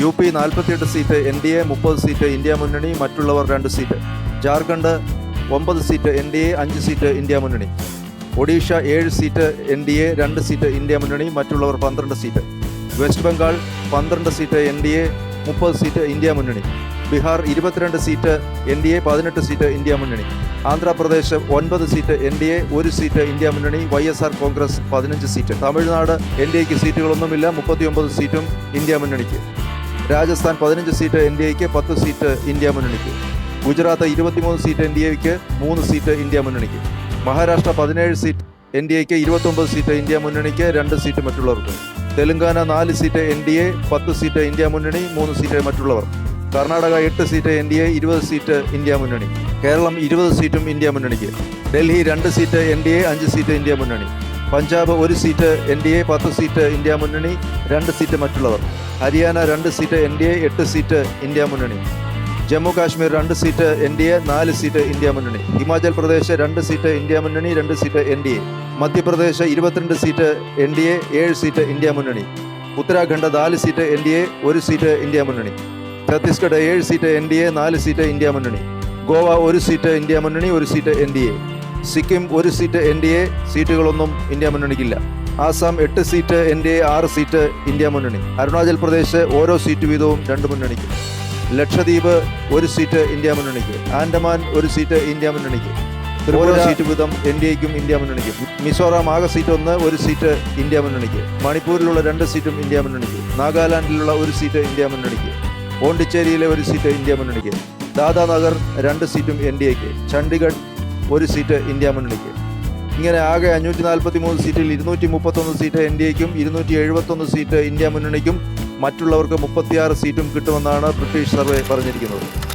U P നാൽപ്പത്തിയെട്ട് seat N D A മുപ്പത് seat India മുന്നണി മറ്റുള്ളവർ രണ്ട് സീറ്റ്. ജാർഖണ്ഡ് ഒമ്പത് സീറ്റ് എൻ ഡി എ അഞ്ച് സീറ്റ് ഇന്ത്യ മുന്നണി. ഒഡീഷ ഏഴ് സീറ്റ് എൻ ഡി എ രണ്ട് സീറ്റ് ഇന്ത്യ മുന്നണി മറ്റുള്ളവർ പന്ത്രണ്ട് സീറ്റ്. വെസ്റ്റ് ബംഗാൾ പന്ത്രണ്ട് സീറ്റ് എൻ ഡി എ മുപ്പത് സീറ്റ് ഇന്ത്യ മുന്നണി. ബീഹാർ ഇരുപത്തിരണ്ട് സീറ്റ് എൻ ഡി എ പതിനെട്ട് സീറ്റ് ഇന്ത്യ മുന്നണി. ആന്ധ്രാപ്രദേശ് ഒൻപത് സീറ്റ് എൻ ഡി എ ഒരു സീറ്റ് ഇന്ത്യ മുന്നണി. വൈ എസ് ആർ കോൺഗ്രസ് പതിനഞ്ച് സീറ്റ്. തമിഴ്നാട് എൻ ഡി എക്ക് സീറ്റുകളൊന്നുമില്ല മുപ്പത്തിയൊമ്പത് സീറ്റും ഇന്ത്യ മുന്നണിക്ക്. രാജസ്ഥാൻ പതിനഞ്ച് സീറ്റ് എൻ ഡി എക്ക് പത്ത് സീറ്റ് ഇന്ത്യ മുന്നണിക്ക്. ഗുജറാത്ത് ഇരുപത്തിമൂന്ന് സീറ്റ് എൻ ഡി എക്ക് മൂന്ന് സീറ്റ് ഇന്ത്യ മുന്നണിക്ക്. മഹാരാഷ്ട്ര പതിനേഴ് സീറ്റ് എൻ ഡി എക്ക് ഇരുപത്തൊമ്പത് സീറ്റ് ഇന്ത്യ മുന്നണിക്ക് രണ്ട് സീറ്റ് മറ്റുള്ളവർക്ക്. തെലങ്കാന നാല് സീറ്റ് എൻ ഡി എ പത്ത് സീറ്റ് ഇന്ത്യ മുന്നണി മൂന്ന് സീറ്റ് മറ്റുള്ളവർ. കർണാടക എട്ട് സീറ്റ് എൻ ഡി എ ഇരുപത് സീറ്റ് ഇന്ത്യ മുന്നണി. കേരളം ഇരുപത് സീറ്റും ഇന്ത്യ മുന്നണിക്ക്. ഡൽഹി രണ്ട് സീറ്റ് എൻ ഡി എ അഞ്ച് സീറ്റ് ഇന്ത്യ മുന്നണി. പഞ്ചാബ് ഒരു സീറ്റ് എൻ ഡി എ പത്ത് സീറ്റ് ഇന്ത്യ മുന്നണി രണ്ട് സീറ്റ് മറ്റുള്ളവർ. ഹരിയാന രണ്ട് സീറ്റ് എൻ ഡി എ എട്ട് സീറ്റ് ഇന്ത്യ മുന്നണി. ജമ്മു കാശ്മീർ രണ്ട് സീറ്റ് എൻ ഡി എ നാല് സീറ്റ് ഇന്ത്യ മുന്നണി. ഹിമാചൽ പ്രദേശ് രണ്ട് സീറ്റ് ഇന്ത്യ മുന്നണി രണ്ട് seat N D A. Madhya Pradesh ഇരുപത്തിരണ്ട് സീറ്റ് എൻ ഡി എ ഏഴ് സീറ്റ് ഇന്ത്യ മുന്നണി. ഉത്തരാഖണ്ഡ് നാല് സീറ്റ് എൻ ഡി എ ഒരു സീറ്റ് ഇന്ത്യ മുന്നണി. ഛത്തീസ്ഗഡ് ഏഴ് സീറ്റ് എൻ ഡി എ നാല് സീറ്റ് ഇന്ത്യ മുന്നണി. ഗോവ ഒരു സീറ്റ് ഇന്ത്യ മുന്നണി ഒരു seat N D A. Sikkim ഒരു സീറ്റ് എൻ ഡി എ സീറ്റുകളൊന്നും ഇന്ത്യ മുന്നണിക്കില്ല. ആസാം എട്ട് സീറ്റ് എൻ ഡി എ ആറ് സീറ്റ് ഇന്ത്യ മുന്നണി. അരുണാചൽ പ്രദേശ് ഓരോ സീറ്റ് വീതവും രണ്ട് മുന്നണിക്ക്. ലക്ഷദ്വീപ് ഒരു സീറ്റ് ഇന്ത്യ മുന്നണിക്ക്. ആൻഡമാൻ ഒരു സീറ്റ് ഇന്ത്യ മുന്നണിക്ക്. ഓരോ സീറ്റ് വീതം എൻ ഡി എക്കും ഇന്ത്യ മുന്നണിക്കും. മിസോറാം ആകെ സീറ്റ് ഒന്ന് ഒരു സീറ്റ് ഇന്ത്യ മുന്നണിക്ക്. മണിപ്പൂരിലുള്ള രണ്ട് സീറ്റും ഇന്ത്യ മുന്നണിക്ക്. നാഗാലാൻഡിലുള്ള ഒരു സീറ്റ് ഇന്ത്യ മുന്നണിക്ക്. പോണ്ടിച്ചേരിയിലെ ഒരു സീറ്റ് ഇന്ത്യ മുന്നണിക്ക്. ദാദാനഗർ രണ്ട് സീറ്റും എൻ ഡി എക്ക്. ചണ്ഡീഗഡ് ഒരു സീറ്റ് ഇന്ത്യ മുന്നണിക്ക് ഇങ്ങനെ ആകെ അഞ്ഞൂറ്റി നാൽപ്പത്തി മൂന്ന് സീറ്റിൽ ഇരുന്നൂറ്റി മുപ്പത്തൊന്ന് സീറ്റ് എൻ ഡി എക്കും ഇരുന്നൂറ്റി എഴുപത്തൊന്ന് സീറ്റ് ഇന്ത്യ മുന്നണിക്കും മറ്റുള്ളവർക്ക് മുപ്പത്തിയാറ് സീറ്റും കിട്ടുമെന്നാണ് ബ്രിട്ടീഷ് സർവേ പറഞ്ഞിരിക്കുന്നത്.